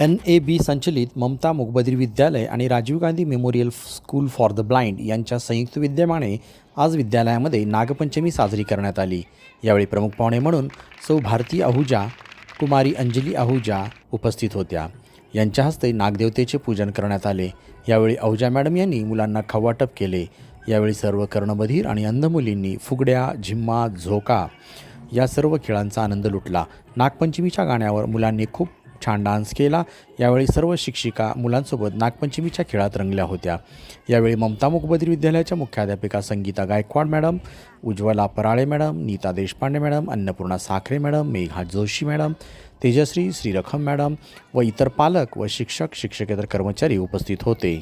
N A B संचलित ममता मुकबधिर विद्यालय आणि Rajiv Gandhi memorial school for the blind यांच्या संयुक्त विद्यमाने आज विद्यालयामध्ये नागपंचमी साजरी करण्यात आली. यावेळी प्रमुख पाहुणे म्हणून सौ भारती आहुजा कुमारी अंजली आहुजा उपस्थित होत्या. यांच्या हस्ते नागदेवतेचे पूजन करण्यात आले. यावेळी आहुजा मॅडम यांनी मुलांना खवाटप केले. यावेळी सर्व कर्णबधीर आणि अंध मुलींनी फुगड्या झिम्मा झोका या सर्व खेळांचा आनंद लुटला. नागपंचमीच्या गाण्यावर मुलांनी खूप छान डान्स केला. यावेळी सर्व शिक्षिका मुलांसोबत नागपंचमीच्या खेळात रंगल्या होत्या. यावेळी ममता मुखबद्री विद्यालयाच्या मुख्याध्यापिका Sangita Gaikwad madam Ujjwala Parale madam Nita Deshpande madam Annapurna Sakhare madam Megha Joshi madam Tejashri Shrirakham madam व इतर पालक व शिक्षक शिक्षकेतर कर्मचारी उपस्थित होते.